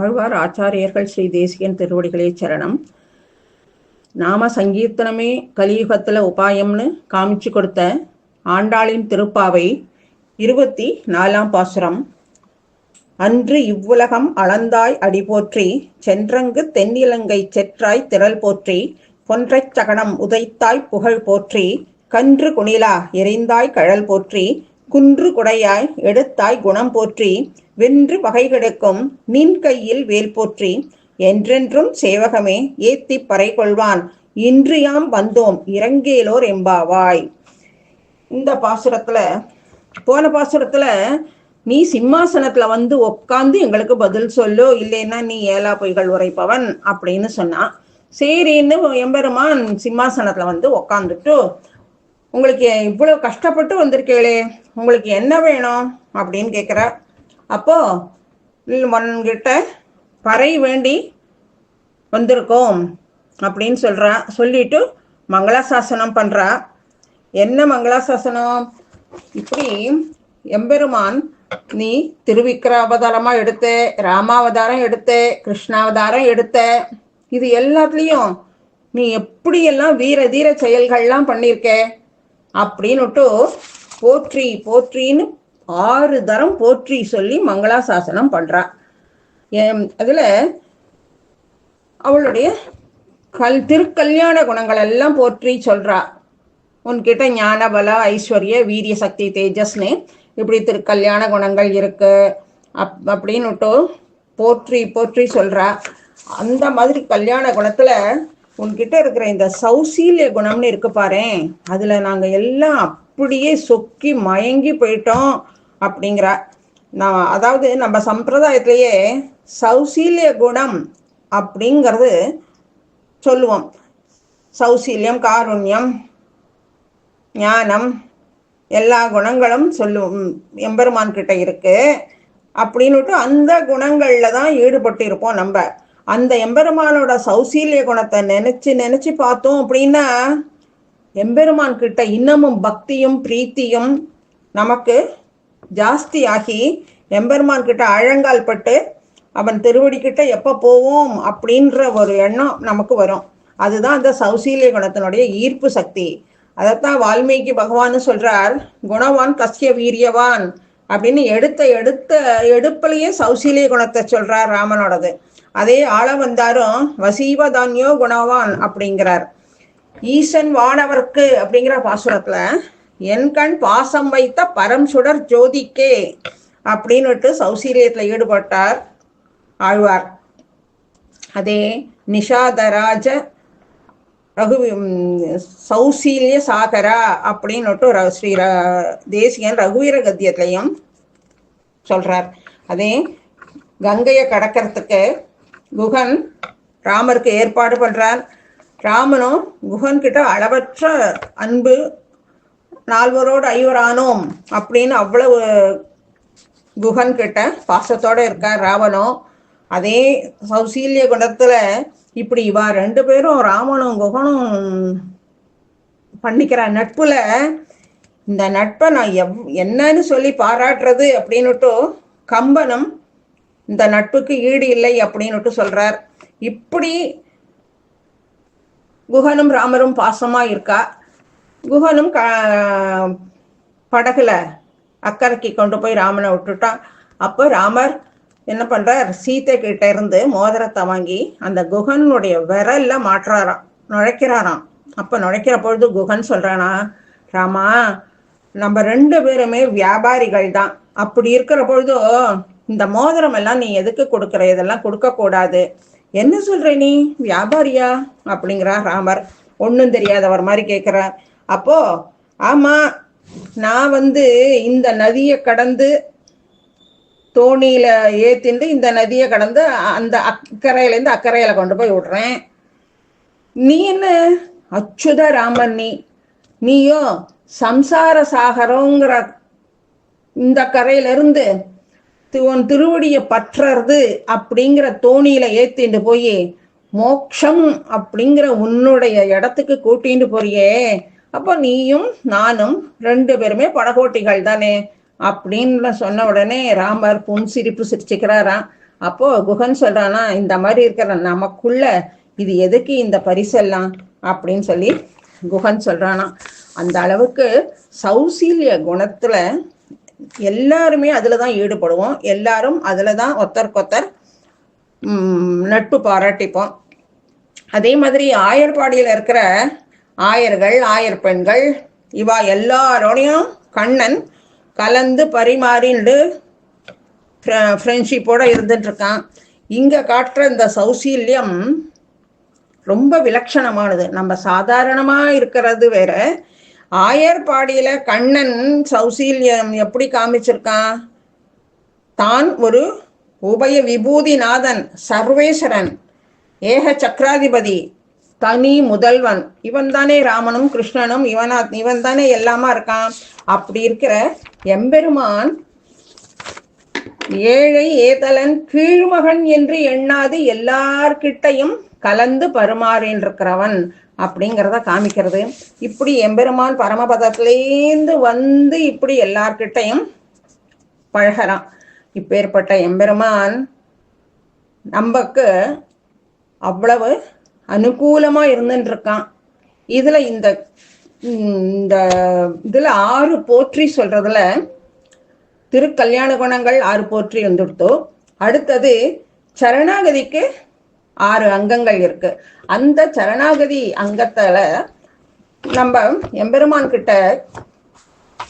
ஆழ்வார் ஆச்சாரியர்கள் ஸ்ரீ தேசியன் திருவடிகளே சரணம். நாம சங்கீர்த்தனமே கலியுகத்துல உபாயம்னு காமிச்சு கொடுத்த ஆண்டாளின் திருப்பாவை இருபத்தி நாலாம் பாசுரம். அன்று இவ்வுலகம் அளந்தாய் அடி போற்றி சென்றங்கு தென்னிலங்கை செற்றாய் திரள் போற்றி பொன்றைச் சகனம் உதைத்தாய் புகழ் போற்றி கன்று குணிலா எரிந்தாய் கழல் போற்றி குன்று குடையாய் எடுத்தாய் குணம் போற்றி வென்று பகை கெடுக்கும் நின் கையில் வேல் போற்றி என்றென்றும் சேவகமே ஏத்தி பறை கொள்வான். இன்று யாம் வந்தோம் இறங்கேலோர் எம்பாவாய். இந்த பாசுரத்துல போன பாசுரத்துல நீ சிம்மாசனத்துல வந்து உட்காந்து எங்களுக்கு பதில் சொல்லு இல்லைன்னா நீ ஏலா பொய்கள் உரைப்பவன் அப்படின்னு சொன்னான் சரின்னு எம்பெருமான் சிம்மாசனத்துல வந்து உக்காந்துட்டு உங்களுக்கு இவ்வளவு கஷ்டப்பட்டு வந்திருக்கீங்களே உங்களுக்கு என்ன வேணும் அப்படின்னு கேட்குற அப்போ உன்கிட்ட பறை வேண்டி வந்திருக்கோம் அப்படின்னு சொல்கிறா சொல்லிட்டு மங்களாசாசனம் பண்ணுறா என்ன மங்களாசாசனம்? இப்படி எம்பெருமான் நீ திருவிக்கிர அவதாரமா எடுத்த ராமாவதாரம் எடுத்த கிருஷ்ணாவதாரம் எடுத்த இது எல்லாத்துலேயும் நீ எப்படியெல்லாம் வீர தீர செயல்கள்லாம் பண்ணியிருக்க அப்படின்னுட்டு போற்றி போற்றின்னு ஆறு தரம் போற்றி சொல்லி மங்களாசாசனம் பண்றா. அதுல அவளுடைய கல் திருக்கல்யாண குணங்கள் எல்லாம் போற்றி சொல்றா. உன்கிட்ட ஞான பல ஐஸ்வர்ய வீரிய சக்தி தேஜஸ்னு இப்படி திருக்கல்யாண குணங்கள் இருக்கு. அப் அப்படின்னுட்டு போற்றி போற்றி சொல்றா. அந்த மாதிரி கல்யாண குணத்துல உன்கிட்ட இருக்கிற இந்த சௌசீல்ய குணம்னு இருக்கு பாரு அதுல நாங்க எல்லாம் அப்படியே சொக்கி மயங்கி போயிட்டோம் அப்படிங்கிற. நான் அதாவது நம்ம சம்பிரதாயத்திலேயே சௌசீல்ய குணம் அப்படிங்கிறது சொல்லுவோம். சௌசீல்யம் காருண்யம் ஞானம் எல்லா குணங்களும் சொல்லுவோம் எம்பெருமான் கிட்ட இருக்கு. அப்படின்னுட்டு அந்த குணங்கள்ல தான் ஈடுபட்டு இருப்போம் நம்ம. அந்த எம்பெருமானோட சௌசீல்ய குணத்தை நினைச்சு நினைச்சு பார்த்தோம் அப்படின்னா எம்பெருமான் கிட்ட இன்னமும் பக்தியும் பிரீத்தியும் நமக்கு ஜாஸ்தி ஆகி எம்பெருமான் கிட்ட அழங்கால் பட்டு அவன் திருவடி கிட்ட எப்ப போவோம் அப்படின்ற ஒரு எண்ணம் நமக்கு வரும். அதுதான் அந்த சௌசீலிய குணத்தினுடைய ஈர்ப்பு சக்தி. அதைத்தான் வால்மீகி பகவான் சொல்றார் குணவான் கசிய வீரியவான் அப்படின்னு எடுத்த எடுத்த எடுப்புலயே சௌசீலிய குணத்தை சொல்றார் ராமனோடது. அதே ஆள வந்தாரும் வசீவதான்யோ குணவான் அப்படிங்கிறார். ஈசன் வானவர்க்கு அப்படிங்கிற பாசுரத்துல என் கண் பாசம் வைத்த பரம் சுடர் ஜோதிக்கே அப்படின்னுட்டு சௌசீரியத்துல ஈடுபட்டார் ஆழ்வார். அதே நிஷாதராஜ ரகு சௌசீல்ய சாகரா அப்படின்னுட்டு ஸ்ரீ தேசியன் ரகுவீர கத்தியத்திலையும் சொல்றார். அதே கங்கையை கடக்கிறதுக்கு குகன் ராமருக்கு ஏற்பாடு பண்றார். ராமனும் குகன் கிட்ட அளவற்ற அன்பு நால்வரோடு ஐவரானோம் அப்படின்னு அவ்வளவு குகன் கிட்ட பாசத்தோட இருக்கார் ராவனும் அதே சௌசீல்ய குணத்துல இப்படி இவா ரெண்டு பேரும் ராமனும் குகனும் பண்ணிக்கிற நட்புல இந்த நட்பை நான் எவ் என்னன்னு சொல்லி பாராட்டுறது அப்படின்னுட்டு கம்பனும் இந்த நட்புக்கு ஈடு இல்லை அப்படின்னுட்டு சொல்றார். இப்படி குகனும் ராமரும் பாசமா இருக்கா? குகனும் க படகுல அக்கறைக்கு கொண்டு போய் ராமனை விட்டுட்டான். அப்போ ராமர் என்ன பண்றார்? சீத்தை கிட்ட இருந்து மோதிரத்தை வாங்கி அந்த குகனுடைய விரல்ல மாற்றாராம் நுழைக்கிறாராம். அப்ப நுழைக்கிற பொழுது குகன் சொல்றானா ராமா நம்ம ரெண்டு பேருமே வியாபாரிகள் தான் அப்படி இருக்கிற பொழுது இந்த மோதிரம் எல்லாம் நீ எதுக்கு கொடுக்குற? இதெல்லாம் கொடுக்க கூடாது. என்ன சொல்ற நீ? வியாபாரியா? அப்படிங்கிறா ராமர். ஒன்றும் தெரியாதவர் மாதிரி கேட்குறார் அப்போ ஆமா நான் வந்து இந்த நதியை கடந்து தோணியில ஏத்திண்டு இந்த நதியை கடந்து அந்த அக்கறையிலேருந்து அக்கறையில கொண்டு போய் விடுறேன். நீ என்ன? அச்சுத ராமன் நீ. நீயோ சம்சார சாகரங்கிற இந்த கரையிலிருந்து உன் திருவடிய பற்றறது அப்படிங்கிற தோணியில ஏத்திட்டு போய் மோக்ஷம் அப்படிங்கிற உன்னுடைய இடத்துக்கு கூட்டிட்டு போறியே. அப்போ நீயும் நானும் ரெண்டு பேருமே படகோட்டிகள் தானே அப்படின்னு சொன்ன உடனே ராமர் புன் சிரிப்பு சிரிச்சுக்கிறாராம். அப்போ குகன் சொல்றானா இந்த மாதிரி இருக்கிற நமக்குள்ள இது எதுக்கு இந்த பரிசெல்லாம்? அப்படின்னு சொல்லி குகன் சொல்றானா. அந்த அளவுக்கு சௌசீல்ய குணத்துல எல்லாருமே அதுல தான் ஈடுபடுவோம். எல்லாரும் அதுல தான் ஒத்தருக்கொத்தர் நட்பு பாராட்டிப்போம். அதே மாதிரி ஆயர்பாடியில் இருக்கிற ஆயர்கள் ஆயர் பெண்கள் இவா எல்லாரோடையும் கண்ணன் கலந்து பரிமாறிண்டு ஃப்ரெண்ட்ஷிப்போட இருந்துட்டு இருக்கான் இங்க காட்டுற இந்த சௌசீல்யம் ரொம்ப விலட்சணமானது நம்ம சாதாரணமா இருக்கிறது வேற. ஆயர்பாடியில கண்ணன் சௌசீல்யம் எப்படி காமிச்சிருக்கான்? தான் ஒரு உபய விபூதிநாதன் சர்வேஸ்வரன் ஏக சக்கராதிபதி தனி முதல்வன். இவன் தானே ராமனும் கிருஷ்ணனும் இவனா இவன் தானே எல்லாமா இருக்கான். அப்படி இருக்கிற எம்பெருமான் ஏழை ஏதலன் கீழ்மகன் என்று எண்ணாது எல்லார்கிட்டையும் கலந்து பரிமாறின்றிருக்கிறவன். அப்படிங்கிறத காமிக்கிறது. இப்படி எம்பெருமான் பரமபதத்திலேந்து வந்து இப்படி எல்லார்கிட்டையும் பழகிறான் இப்பேற்பட்ட எம்பெருமான் நமக்கு அவ்வளவு அனுகூலமா இருந்துட்டு இருக்கான் இதுல இந்த இந்த இதுல ஆறு போற்றி சொல்றதுல திருக்கல்யாண குணங்கள் ஆறு போற்றி வந்துடுத்தோ. அடுத்தது சரணாகதிக்கு ஆறு அங்கங்கள் இருக்கு. அந்த சரணாகதி அங்கத்துல நம்ம எம்பெருமான் கிட்ட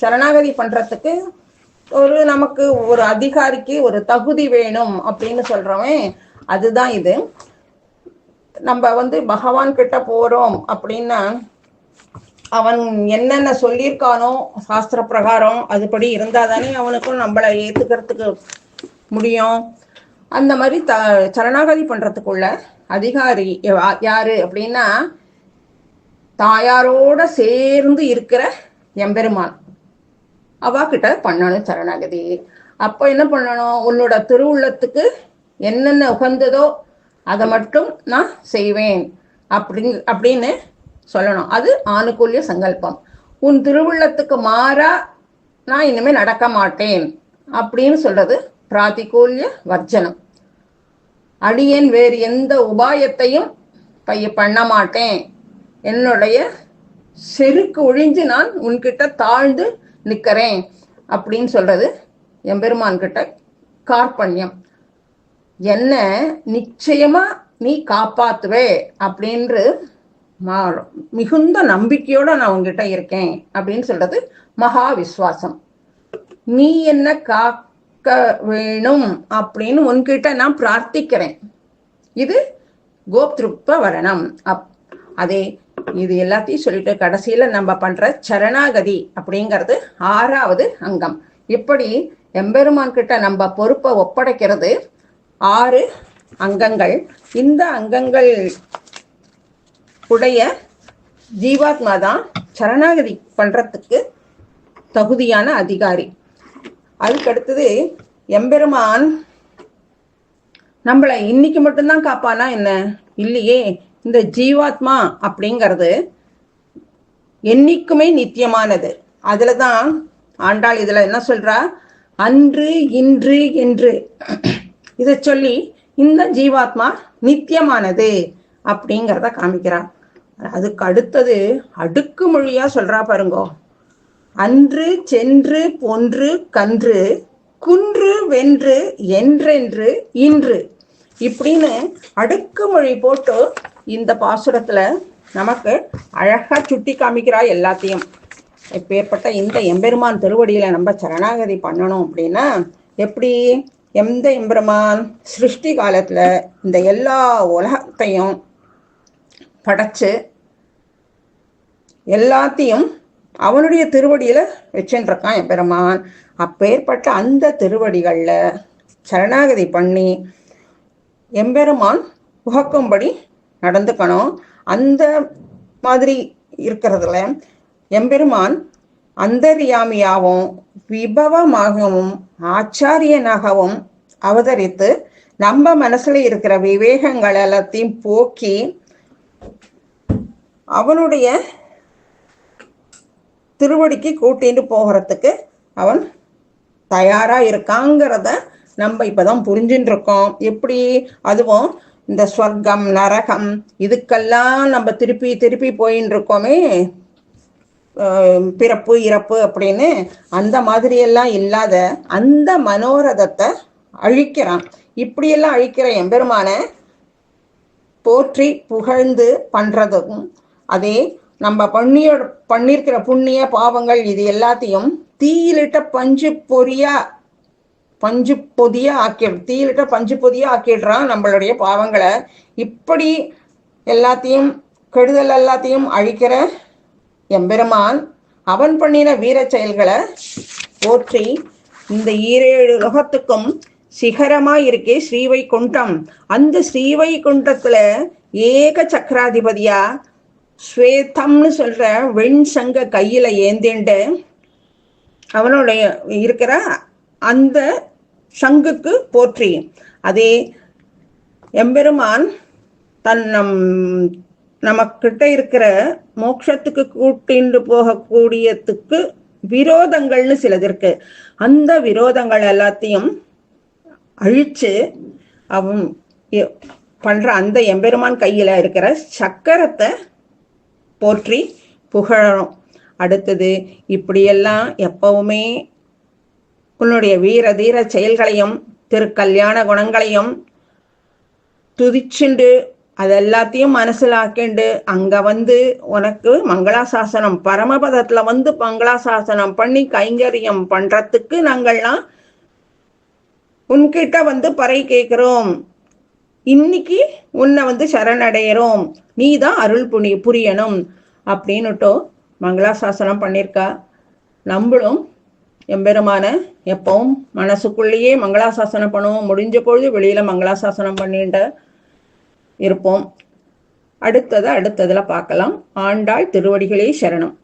சரணாகதி பண்றதுக்கு ஒரு நமக்கு ஒரு அதிகாரிக்கு ஒரு தகுதி வேணும் அப்படின்னு சொல்றவன் அதுதான் இது. நம்ம வந்து பகவான் கிட்ட போறோம் அப்படின்னா அவன் என்னென்ன சொல்லியிருக்கானோ சாஸ்திர பிரகாரம் அதுபடி இருந்தா தானே அவனுக்கும் நம்மளை ஏத்துக்கிறதுக்கு முடியும். அந்த மாதிரி த சரணாகதி பண்ணுறதுக்குள்ள அதிகாரி யாரு அப்படின்னா தாயாரோட சேர்ந்து இருக்கிற எம்பெருமான். அவா கிட்ட பண்ணணும் சரணாகதி. அப்போ என்ன பண்ணணும்? உன்னோட திருவுள்ளத்துக்கு என்னென்ன உகந்ததோ அதை மட்டும் நான் செய்வேன் அப்படிங் அப்படின்னு சொல்லணும். அது ஆணுகூல்ய சங்கல்பம். உன் திருவுள்ளத்துக்கு மாறா நான் இனிமேல் நடக்க மாட்டேன் அப்படின்னு சொல்றது பிராதிகூல்ய வர்ஜனம். அடியேன் வேறு எந்த உபாயத்தையும் பைய பண்ண மாட்டேன் என்னுடைய செருக்கு ஒழிஞ்சு நான் உன்கிட்ட தாழ்ந்து நிற்கிறேன் அப்படின்னு சொல்றது எம்பெருமான் கிட்ட கார்பண்யம் என்ன நிச்சயமா நீ காப்பாத்துவே அப்படின்று மிகுந்த நம்பிக்கையோட நான் உங்ககிட்ட இருக்கேன் அப்படின்னு சொல்றது மகா விஸ்வாசம் நீ என்ன க வேணும் அப்படின்னு உன்கிட்ட நான் பிரார்த்திக்கிறேன். இது கோப்திருப்ப வரணம் அப் அதே இது எல்லாத்தையும் சொல்லிட்டு கடைசியில நம்ம பண்ற சரணாகதி அப்படிங்கிறது ஆறாவது அங்கம். இப்படி எம்பெருமான் கிட்ட நம்ம பொறுப்பை ஒப்படைக்கிறது ஆறு அங்கங்கள். இந்த அங்கங்கள் உடைய ஜீவாத்மா தான் சரணாகதி பண்றதுக்கு தகுதியான அதிகாரி. அதுக்கு அடுத்தது எம்பெருமான் நம்மளை இன்னைக்கு மட்டும்தான் காப்பானா என்ன? இல்லையே இந்த ஜீவாத்மா அப்படிங்கிறது என்னைக்குமே நித்தியமானது. அதுல தான் ஆண்டாள் இதுல என்ன சொல்றா? அன்று இன்று என்று. இதை சொல்லி இந்த ஜீவாத்மா நித்தியமானது அப்படிங்கிறத காமிக்கிறான் அதுக்கு அடுத்தது அடுக்கு மொழியா சொல்றா பாருங்கோ. அன்று சென்று பொன்று கன்று குன்று வென்று என்றென்று இன்று. இப்படின்னு அடுக்குமொழி போட்டு இந்த பாசுரத்துல நமக்கு அழகா சுட்டி காமிக்கிறா எல்லாத்தையும். எப்பேற்பட்ட இந்த எம்பெருமான் திருவடியில நம்ம சரணாகதி பண்ணணும் அப்படின்னா எப்படி? எந்த எம்பெருமான் சிருஷ்டி காலத்துல இந்த எல்லா உலகத்தையும் படைச்சு எல்லாத்தையும் அவனுடைய திருவடியில வச்சுருக்கான் எம்பெருமான் அப்பேற்பட்ட அந்த திருவடிகளில் சரணாகதி பண்ணி எம்பெருமான் உகக்கும்படி நடந்துக்கணும். அந்த மாதிரி இருக்கிறதுல எம்பெருமான் அந்தரியாமியாகவும் விபவமாகவும் ஆச்சாரியனாகவும் அவதரித்து நம்ம மனசுல இருக்கிற விவேகங்கள் எல்லாத்தையும் போக்கி அவனுடைய திருவடிக்கு கூட்டிட்டு போகிறதுக்கு அவன் தயாராக இருக்காங்கிறத நம்ம இப்பதான் புரிஞ்சுட்டு இருக்கோம் எப்படி? அதுவும் இந்த ஸ்வர்க்கம் நரகம் இதுக்கெல்லாம் நம்ம திருப்பி திருப்பி போயின்னு இருக்கோமே பிறப்பு இறப்பு அப்படின்னு அந்த மாதிரியெல்லாம் இல்லாத அந்த மனோரதத்தை அழிக்கிறான். இப்படியெல்லாம் அழிக்கிற எம்பெருமான போற்றி புகழ்ந்து பண்ணுறதும் அதே நம்ம பண்ணிய பண்ணியிருக்கிற புண்ணிய பாவங்கள் இது எல்லாத்தையும் தீயிலிட்ட பஞ்சு பொறியா பஞ்சு பொதியா ஆக்கி தீயிலிட்ட பஞ்சு பொதியா ஆக்கிடுறான் நம்மளுடைய பாவங்களை. இப்படி எல்லாத்தையும் கெடுதல் எல்லாத்தையும் அழிக்கிற எம்பெருமான் அவன் பண்ணின வீர செயல்களை போற்றி இந்த ஈரேழு லோகத்துக்கும் சிகரமா இருக்கே ஸ்ரீவைகுண்டம். அந்த ஸ்ரீவைகுண்டத்துல ஏக சக்கராதிபதியா ஸ்வேதம்னு சொல்ற வெண் சங்க கையில ஏந்திண்டு அவனுடைய இருக்கிற அந்த சங்குக்கு போற்றி அதே எம்பெருமான் தன் நம் நமக்கிட்ட இருக்கிற மோட்சத்துக்கு கூட்டிண்டு போகக்கூடியதுக்கு விரோதங்கள்னு சிலது இருக்கு. அந்த விரோதங்கள் எல்லாத்தையும் அழிச்சு அவன் எ- பண்ற அந்த எம்பெருமான் கையில இருக்கிற சக்கரத்தை போற்றி புகழணும் அடுத்தது இப்படியெல்லாம் எப்பவுமே உன்னுடைய வீர தீர செயல்களையும் திருக்கல்யாண குணங்களையும் துதிச்சுண்டு அதெல்லாத்தையும் மனசில் ஆக்கிண்டு அங்க வந்து உனக்கு மங்களாசாசனம் பரமபதத்துல வந்து மங்களாசாசனம் பண்ணி கைங்கரியம் பண்றதுக்கு நாங்கள்லாம் உன்கிட்ட வந்து பறை கேட்கிறோம். இன்னைக்கு உன்னை வந்து சரணடைகிறோம் நீ தான் அருள் புனி புரியணும். அப்படின்னுட்டோ மங்களாசாசனம் பண்ணியிருக்கா நம்மளும் எம்பெருமான எப்பவும் மனசுக்குள்ளேயே மங்களாசாசனம் பண்ணுவோம். முடிஞ்ச பொழுது வெளியில மங்களாசாசனம் பண்ணிட்டு இருப்போம். அடுத்ததை அடுத்ததுல பார்க்கலாம். ஆண்டாள் திருவடிகளே சரணம்.